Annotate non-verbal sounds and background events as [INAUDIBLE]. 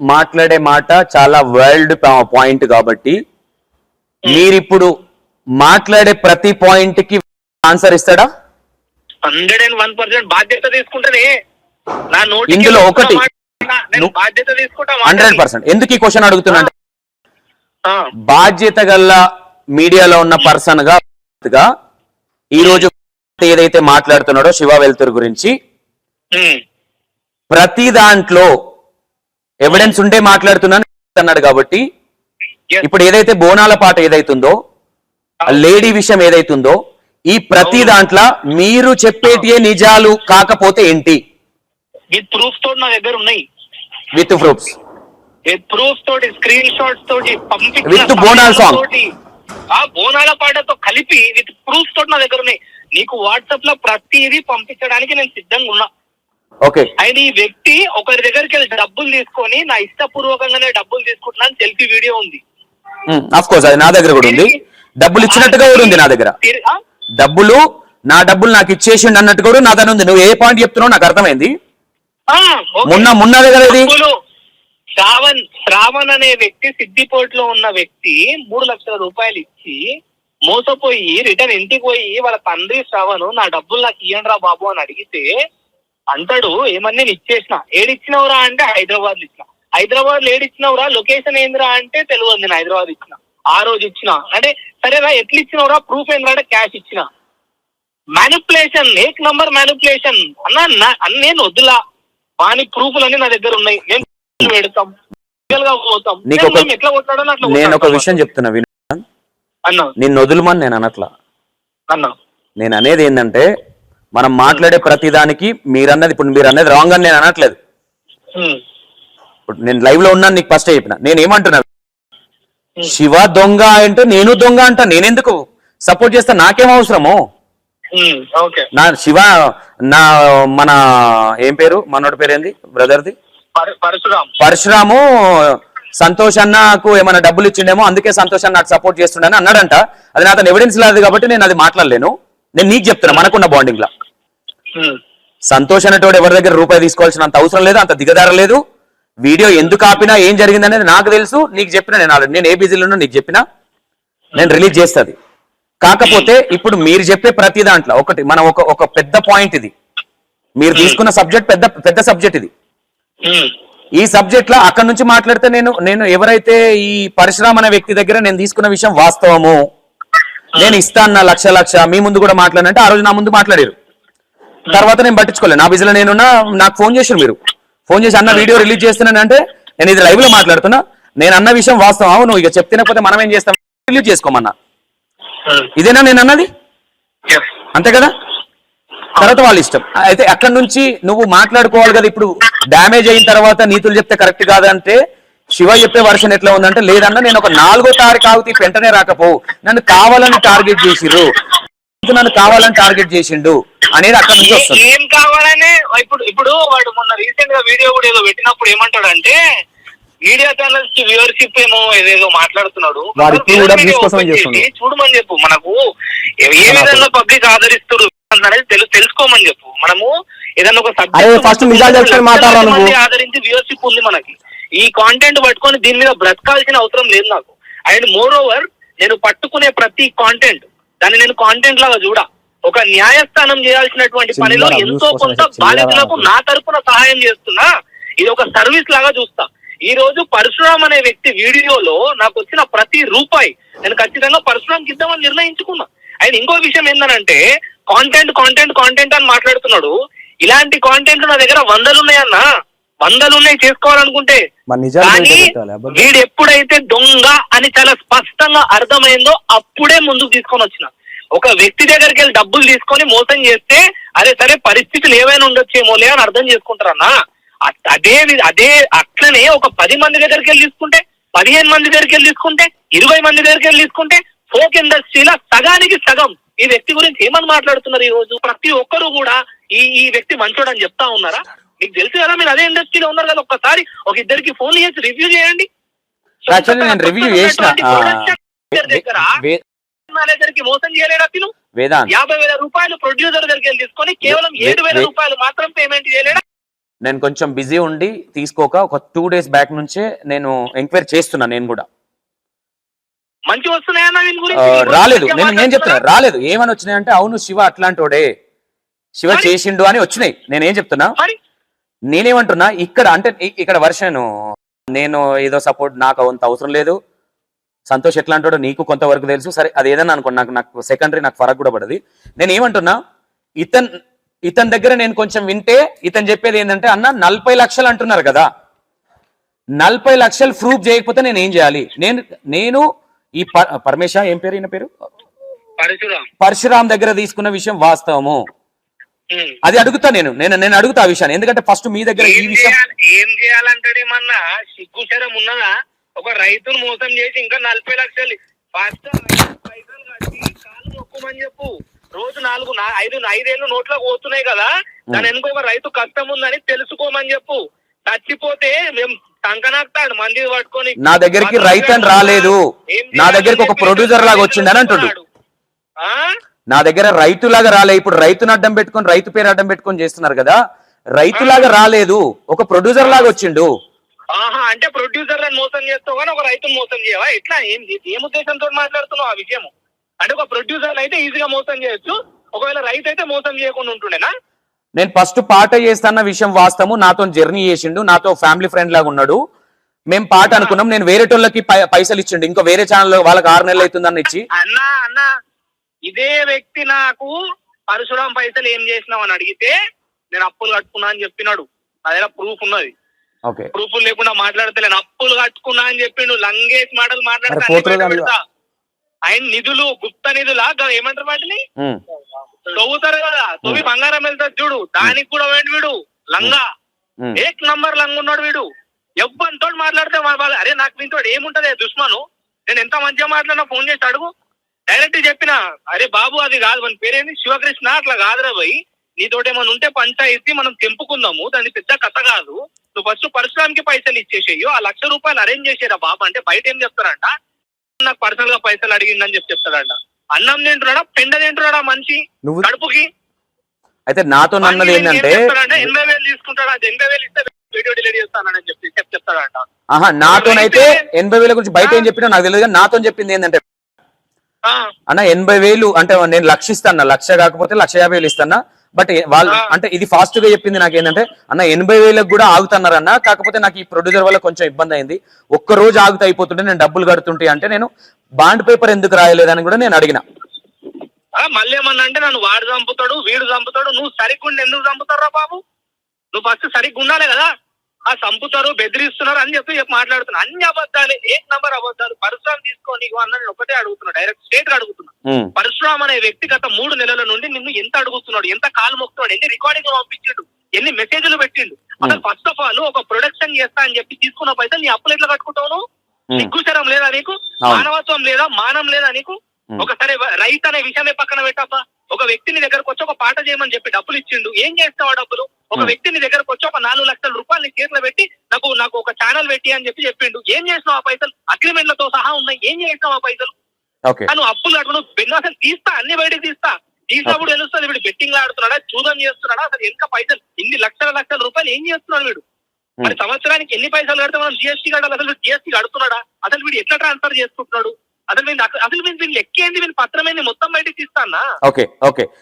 మాట్లాడే మాట చాలా వరల్డ్ పాయింట్ కాబట్టి మీరిప్పుడు మాట్లాడే ప్రతి పాయింట్కి ఆన్సర్ ఇస్తాడా? హండ్రెడ్ అండ్ వన్ పర్సెంట్ బాధ్యత తీసుకుంటేనే నా నోటి ఇందులో ఒకటి. బాధ్యత తీసుకుంటా హండ్రెడ్ పర్సెంట్. ఎందుకు ఈ క్వశ్చన్ అడుగుతున్నా బాధ్యత గల మీడియాలో ఉన్న పర్సన్గా ఈ రోజు ఏదైతే మాట్లాడుతున్నాడో శివ వెల్తురు గురించి ఉమ్, ప్రతి దాంట్లో ఎవిడెన్స్ ఉండే మాట్లాడుతున్నాను అన్నాడు కాబట్టి. ఇప్పుడు ఏదైతే బోనాల పాట ఏదైతుందో లేడీ విషయం ఏదైతుందో ఈ ప్రతి దాంట్లో మీరు చెప్పేటియే నిజాలు కాకపోతే ఏంటి? విత్ ప్రూఫ్ తోటి నా దగ్గర ఉన్నాయి. విత్ ప్రూఫ్స్ విత్ ప్రూఫ్ తోటి స్క్రీన్ షాట్స్ తోటి పంపించిన With బోనాల. తోటి, ఆ బోనాల పాటతో కలిపి విత్ ప్రూఫ్ తోటి నా దగ్గర ఉన్నాయి. నీకు వాట్సాప్లో ప్రతిదీ పంపించడానికి నేను సిద్ధంగా ఉన్నా. ఓకే. అండ్ ఈ వ్యక్తి ఒకరి దగ్గరికి వెళ్ళి డబ్బులు తీసుకొని నా ఇష్టపూర్వకంగానే డబ్బులు తీసుకుంటున్నాను సెల్ఫీ వీడియో ఉంది. కోర్స్ అది నా దగ్గర కూడా ఉంది. డబ్బులు ఇచ్చినట్టుగా కూడా ఉంది నా దగ్గర? డబ్బులు నా డబ్బులు నాకు ఇచ్చేసిండు అన్నట్టు కూడా నా దగ్గర ఉంది. నువ్వు ఏ పాయింట్ చెప్తున్నావు నాకు అర్థమైంది. మొన్న మొన్న దగ్గర ఇది. శ్రావణ్ శ్రావణ్ అనే వ్యక్తి సిద్దిపేటలో ఉన్న వ్యక్తి మూడు లక్షల రూపాయలు ఇచ్చి మోసపోయి రిటర్న్ ఇంటికి పోయి వాళ్ళ తండ్రి శ్రావణ్ నా డబ్బులు నాకు ఇయ్యండి రా బాబు అని అడిగితే అంటాడు ఏమని నేను ఇచ్చేసిన. ఏడిచ్చినవురా అంటే హైదరాబాద్ ఇచ్చిన. హైదరాబాద్లో ఏడిచ్చినవురా లొకేషన్ ఏందిరా అంటే తెలియదు నేను హైదరాబాద్ ఇచ్చిన. ఆ రోజు ఇచ్చిన. అంటే సరేరా ఎట్లా ఇచ్చినవురా? ప్రూఫ్ ఏంద్రా అంటే క్యాష్ ఇచ్చిన. మ్యానిపులేషన్ ఏక్ నంబర్ మ్యానిపులేషన్ అన్న నేను వద్దులా. వాని ప్రూఫ్లు అన్ని నా దగ్గర ఉన్నాయి. మేము [LAUGHS] పెడతాం. నేను ఒక-. విషయం చెప్తున్నా విను. అన్న. నిన్ను వదులుమని నేను అనట్లా. అన్న. నేను అనేది ఏంటంటే మనం మాట్లాడే ప్రతి దానికి మీరన్నది ఇప్పుడు మీరు అన్నది రాంగ్ అని నేను అనట్లేదు. ఇప్పుడు నేను లైవ్లో ఉన్నాను నీకు ఫస్ట్ చెప్పిన. నేను ఏమంటున్నా? శివ దొంగ అంటే నేను దొంగ అంట నేనెందుకు? సపోర్ట్ చేస్తా నాకేం అవసరము? నా శివ నా మన ఏం పేరు? మనోడి పేరు ఏంది? బ్రదర్ది? పర- పరశురామ్. పరశురాము సంతోష్ అన్నకు ఏమైనా డబ్బులు ఇచ్చిండేమో అందుకే సంతోష్ అన్న నాకు సపోర్ట్ చేస్తుండని అన్నాడంట. అది నా అతను ఎవిడెన్స్ లేదు కాబట్టి నేను అది మాట్లాడలేను. నేను నీకు చెప్తున్నా మనకున్న బాండింగ్ లా. సంతోష్ అనేటోడు ఎవరి దగ్గర రూపాయి తీసుకోవాల్సినంత అవసరం లేదు అంత దిగదార లేదు. వీడియో ఎందుకు ఆపినా ఏం జరిగింది అనేది నాకు తెలుసు నీకు చెప్పిన నేను already- నేను ఏ బిజీలో ఉన్నా నీకు చెప్పినా నేను రిలీజ్ చేస్తుంది. కాకపోతే ఇప్పుడు మీరు చెప్పే ప్రతి దాంట్లో ఒకటి మనం ఒక ఒక పెద్ద పాయింట్ ఇది. మీరు తీసుకున్న సబ్జెక్ట్ పెద్ద పెద్ద సబ్జెక్ట్ ఇది. ఈ సబ్జెక్ట్లో అక్కడ నుంచి మాట్లాడితే నేను నేను ఎవరైతే ఈ పరశురామ్ అనే వ్యక్తి దగ్గర నేను తీసుకున్న విషయం వాస్తవము నేను ఇస్తాను నా లక్ష లక్ష మీ ముందు కూడా మాట్లాడినంటే ఆ రోజు నా ముందు మాట్లాడారు. తర్వాత నేను పట్టించుకోలేదు నా బిజీలో నేను నాకు ఫోన్ చేశారు మీరు. ఫోన్ చేసి అన్న వీడియో రిలీజ్ చేస్తున్నాను అంటే నేను ఇది లైవ్లో మాట్లాడుతున్నా. నేను అన్న విషయం వాస్తవం. అవును ఇక చెప్తినకపోతే మనం ఏం చేస్తాం? రిలీజ్ చేసుకోమన్నా. ఇదేనా నేను అన్నది. అంతే కదా? తర్వాత వాళ్ళ ఇష్టం. అయితే అక్కడ నుంచి నువ్వు మాట్లాడుకోవాలి కదా ఇప్పుడు. డ్యామేజ్ అయిన తర్వాత నీతులు చెప్తే కరెక్ట్ కాదంటే శివ చెప్పే వర్షన్ ఎట్లా ఉందంటే లేదన్నా నేను ఒక నాలుగో తారీఖు ఆగితే వెంటనే రాకపో. నన్ను కావాలని టార్గెట్ చేసిర్రు. నన్ను కావాలని టార్గెట్ చేసిండు? అనేది అక్కడ నుంచి ఏ- వస్తుంది. ఏం కావాలనే ఇప్పుడు ఇప్పుడు వాడు మొన్న రీసెంట్గా వీడియో కూడా ఏదో పెట్టినప్పుడు ఏమంటాడంటే మీడియా ఛానల్స్కి వ్యూవర్షిప్ ఏమో ఏదేదో మాట్లాడుతున్నాడు. చూడమని చెప్పు. మనకు ఏ విధంగా పబ్లిక్ ఆదరిస్తారు అనేది తెలు- తెలుసుకోమని చెప్పు. మనము ఏదైనా ఒక. మంది ఆదరించి వ్యూవర్షిప్ ఉంది మనకి. ఈ కాంటెంట్ పట్టుకొని దీని మీద బ్రతకాల్సిన అవసరం లేదు నాకు. అండ్ మోర్ ఓవర్ నేను పట్టుకునే ప్రతి కాంటెంట్ దాన్ని నేను కాంటెంట్ లాగా చూడ. ఒక న్యాయస్థానం చేయాల్సినటువంటి పనిలో ఎంతో కొంత బాధితులకు నా తరపున సహాయం చేస్తున్నా. ఇది ఒక సర్వీస్ లాగా చూస్తా. ఈ రోజు పరశురామ్ అనే వ్యక్తి వీడియోలో నాకు వచ్చిన ప్రతి రూపాయి నేను ఖచ్చితంగా పరశురామ్కి ఇద్దామని నిర్ణయించుకున్నా. ఆయన ఇంకో విషయం ఏంటంటే కాంటెంట్ కాంటెంట్ కాంటెంట్ అని మాట్లాడుతున్నాడు. ఇలాంటి కాంటెంట్ నా దగ్గర వందలు ఉన్నాయన్నా వందలు ఉన్నాయి చేసుకోవాలనుకుంటే వీడు ఎప్పుడైతే దొంగ అని చాలా స్పష్టంగా అర్థమైందో అప్పుడే ముందుకు తీసుకొని వచ్చిన. ఒక వ్యక్తి దగ్గరికి వెళ్ళి డబ్బులు తీసుకొని మోసం చేస్తే అరే సరే పరిస్థితులు ఏవైనా ఉండొచ్చేమోలే అని అర్థం చేసుకుంటారన్నా. అదే అదే అట్లనే ఒక పది మంది దగ్గరికి వెళ్ళి తీసుకుంటే పదిహేను మంది దగ్గరికి వెళ్ళి తీసుకుంటే ఇరవై మంది దగ్గరికి వెళ్ళి తీసుకుంటే ఫోక్ ఇండస్ట్రీలో సగానికి సగం ఈ వ్యక్తి గురించి ఏమని మాట్లాడుతున్నారు ఈ రోజు ప్రతి ఒక్కరు కూడా ఈ ఈ వ్యక్తి మంచోడని చెప్తా ఉన్నారా? మీకు తెలుసు కదా మీరు అదే ఇండస్ట్రీలో ఉన్నారు కదా ఒక్కసారి ఒక ఇద్దరికి ఫోన్ చేసి రివ్యూ చేయండి. review చేసిన. మేనేజర్కి మోసం చేయలేడా తిను వేదాంత్. యాభై వేల రూపాయలు ప్రొడ్యూసర్ తీసుకొని కేవలం ఏడు వేల రూపాయలు మాత్రం పేమెంట్ చేయలేడా? నేను కొంచెం బిజీ ఉండి తీసుకోక ఒక టూ డేస్ బ్యాక్ నుంచే నేను ఎంక్వైరీ చేస్తున్నా నేను కూడా. మంచి వస్తున్నాయన్నా రాలేదు. నేను నేను చెప్తున్నా? రాలేదు. ఏమని వచ్చినాయంటే అవును శివ అట్లాంటోడే. శివ? చేసిండు అని వచ్చినాయి. నేనేం చెప్తున్నా? మరి నేనేమంటున్నా ఇక్కడ అంటే ఇక్కడ వర్షను నేను ఏదో సపోర్ట్ నాకు అంత అవసరం లేదు. సంతోష్ ఎట్లా అంటాడో నీకు కొంతవరకు తెలుసు. సరే అది ఏదన్నా అనుకోండి నాకు నాకు సెకండరీ నాకు ఫరక్ కూడా పడది. నేను ఏమంటున్నా ఇతన్ ఇతని దగ్గర నేను కొంచెం వింటే ఇతను చెప్పేది ఏంటంటే అన్న నలభై లక్షలు అంటున్నారు కదా. నలభై లక్షలు ప్రూఫ్ చేయకపోతే నేను ఏం చేయాలి? నేను నేను ఈ ప- పరమేశ ఏం పేరు ఈయన పేరు? పరశురాం పరశురామ్ దగ్గర తీసుకున్న విషయం వాస్తవము. అది అడుగుతా నేను. నేను నేను అడుగుతా ఆ విషయాన్ని. ఎందుకంటే ఫస్ట్ మీ దగ్గర ఈ ఏం విషయం చేయాలి ఏం చేయాలంటాడేమన్నా సిగ్గుశరం ఉన్నదా? ఒక రైతును మోసం చేసి ఇంకా నలభై లక్షలు. ఫస్ట్ పైసలు కట్టి కాలు మొక్కుమని చెప్పు. రోజు నాలుగు ఐదు ఐదేళ్ళు నోట్లకు పోతున్నాయి కదా. దాని వెనుక ఒక రైతు కష్టం ఉందని తెలుసుకోమని చెప్పు. చచ్చిపోతే మేము టంకనాకుతాడు మంది పట్టుకొని. నా దగ్గరికి రైతు అని రాలేదు. నా దగ్గరికి ఒక ప్రొడ్యూసర్ లాగా తెలుసుకున్నాడు. ఆ? నా దగ్గర రైతులాగా రాలే. ఇప్పుడు రైతును అడ్డం పెట్టుకొని రైతు పేరు అడ్డం పెట్టుకొని చేస్తున్నారు కదా. రైతులాగా రాలేదు. ఒక ప్రొడ్యూసర్ లాగా వచ్చిండు. ఆహా అంటే ప్రొడ్యూసర్లను మోసం చేస్తావు కానీ ఒక రైతును మోసం చేయవా? ఎట్లా? ఏం ఏం ఉద్దేశంతో మాట్లాడుతున్నావు ఆ విషయం అంటే ఒక ప్రొడ్యూసర్ అయితే ఈజీగా మోసం చేయొచ్చు. ఒకవేళ రైతు అయితే మోసం చేయకుండా ఉంటుండేనా? నేను ఫస్ట్ పాట చేస్తాన్న విషయం వాస్తవము. నాతో జర్నీ చేసిండు. నాతో ఫ్యామిలీ ఫ్రెండ్ లాగా ఉన్నాడు. మేము పాట అనుకున్నాం. నేను వేరే టోళ్ళకి పైసలు ఇచ్చిండు ఇంకో వేరే ఛానల్ వాళ్ళకి ఆరు నెలలు అవుతుందని ఇచ్చి. అన్నా అన్నా ఇదే వ్యక్తి నాకు పరశురాం పైసలు ఏం చేసినావు అని అడిగితే నేను అప్పులు కట్టుకున్నా అని చెప్పినాడు. దగ్గర ప్రూఫ్ ఉన్నది. ప్రూఫ్ లేకుండా మాట్లాడతలేను అప్పులు కట్టుకున్నా అని చెప్పిండు. లంగేసి మాటలు మాట్లాడతా. ఆయన నిధులు గుప్త నిధులా? ఏమంటారు వాటిని? తవ్వుతారు కదా. తవ్వి బంగారం వెళ్తారు చూడు. దానికి కూడా వేండి వీడు. లంగా. ఏక్ నంబర్ లంగా ఉన్నాడు వీడు. ఎవ్వరితో మాట్లాడితే వాళ్ళు అరే నాకు దీంతో ఏముంటది? దుష్మను. నేను ఎంత మంచిగా మాట్లాడినా ఫోన్ చేసి అడుగు. డైరెక్ట్ చెప్పిన అరే బాబు అది కాదు మన పేరేంది? శివకృష్ణ అట్లా కాదురా పోయి నీతోటి ఏమైనా ఉంటే పంచాయతీ మనం తెంపుకుందాము. దాని పెద్ద కథ కాదు. నువ్వు ఫస్ట్ పరశురామ్కి పైసలు ఇచ్చేసేయో. ఆ లక్ష రూపాయలు అరేంజ్ చేసేరా బాబు. అంటే బయట ఏం చెప్తారంట? నాకు పర్సనల్గా పైసలు అడిగిందని చెప్పి చెప్తాడంట. అన్నం తింటున్నాడా? పెండ తింటున్నాడా మనిషి? కడుపుకి? అయితే నాతో అన్నది ఏంటంటే ఎనభై వేలు తీసుకుంటాడు? ఎనభై వేలు ఇస్తే వీడియో డిలీట్ చేస్తానని చెప్పి చెప్ చెప్తాడంట. నాతోనైతే ఎనభై వేల గురించి బయట ఏం చెప్పినా నాకు తెలియదు కానీ నాతో చెప్పింది ఏంటంటే అన్న ఎనభై వేలు అంటే నేను లక్ష ఇస్తాను లక్ష కాకపోతే లక్ష యాభై వేలు ఇస్తానా బట్ వాళ్ళు. అంటే ఇది ఫాస్ట్గా చెప్పింది నాకు ఏంటంటే అన్న ఎనభై వేలకు కూడా ఆగుతున్నారు అన్న కాకపోతే నాకు ఈ ప్రొడ్యూసర్ వల్ల కొంచెం ఇబ్బంది అయింది ఒక్క రోజు ఆగుతూ అయిపోతుంటే నేను డబ్బులు కడుతుంటే అంటే నేను బాండ్ పేపర్ ఎందుకు రాయలేదని కూడా నేను అడిగిన. ఆ, మళ్ళీ ఏమన్నా అంటే నన్ను వాడు చంపుతాడు వీడు చంపుతాడు నువ్వు సరిగ్గుండి ఎందుకు చంపుతారా బాబు? నువ్వు ఫస్ట్ సరిగ్గా ఉండాలి కదా. ఆ చంపుతారు బెదిరిస్తున్నారు అని చెప్పి చెప్పి మాట్లాడుతున్నా. అన్ని అబద్ధాలు. ఏక్ నంబర్ అబద్ధాలు? పరశురాం తీసుకో నీకు అన్న నేను ఒకటే అడుగుతున్నా డైరెక్ట్ స్టేట్ అడుగుతున్నా. పరశురామ్ అనే వ్యక్తి గత మూడు నెలల నుండి నిన్ను ఎంత అడుగుతున్నాడు ఎంత కాలు మొక్కుతున్నాడు ఎన్ని రికార్డింగ్ పంపించాడు ఎన్ని మెసేజ్లు పెట్టిండు. అసలు ఫస్ట్ ఆఫ్ ఆల్ ఒక ప్రొడక్షన్ చేస్తా అని చెప్పి తీసుకున్న పైసలు నీ అప్పులు ఎట్లా కట్టుకుంటావు సిగ్గుచరం లేదా నీకు. మానవత్వం లేదా? మానం లేదా నీకు. ఒకసారి రైతు అనే విషయమే పక్కన పెట్టాపా ఒక వ్యక్తిని దగ్గరకు వచ్చి ఒక పాట చేయమని చెప్పి డబ్బులు ఇచ్చిండు. ఏం చేస్తావు డబ్బులు? ఒక ఉమ్. వ్యక్తిని దగ్గరకు వచ్చి ఒక నాలుగు లక్షల రూపాయలు నీ చేతిలో పెట్టి నాకు నాకు ఒక ఛానల్ పెట్టి అని చెప్పి చెప్పిండు. ఏం చేసినావు ఆ పైసలు? అగ్రిమెంట్లతో సహా ఉన్నాయి. ఏం చేసినావు ఆ పైసలు? నువ్వు అప్పులు కట్టుకుని బెన్ను అసలు తీస్తా అన్ని బయటకు తీస్తా. తీసినప్పుడు తెలుస్తుంది వీడు. బెట్టింగ్ ఆడుతున్నాడా? చూదం చేస్తున్నాడా? అసలు ఎంత పైసలు? ఇన్ని లక్షల లక్షల రూపాయలు ఏం చేస్తున్నాడు వీడు? మరి సంవత్సరానికి ఎన్ని పైసలు కడితే మనం జిఎస్టీ కట్టాలి? అసలు జిఎస్టీ కడుతున్నాడా? అసలు వీడు ఎట్లా ట్రాన్స్ఫర్ చేసుకుంటున్నాడు? అసలు వీడు అసలు వీళ్ళు వీళ్ళు లెక్కేంది వీళ్ళు పత్రమేంది? మొత్తం బయటకు తీస్తానా? Okay okay.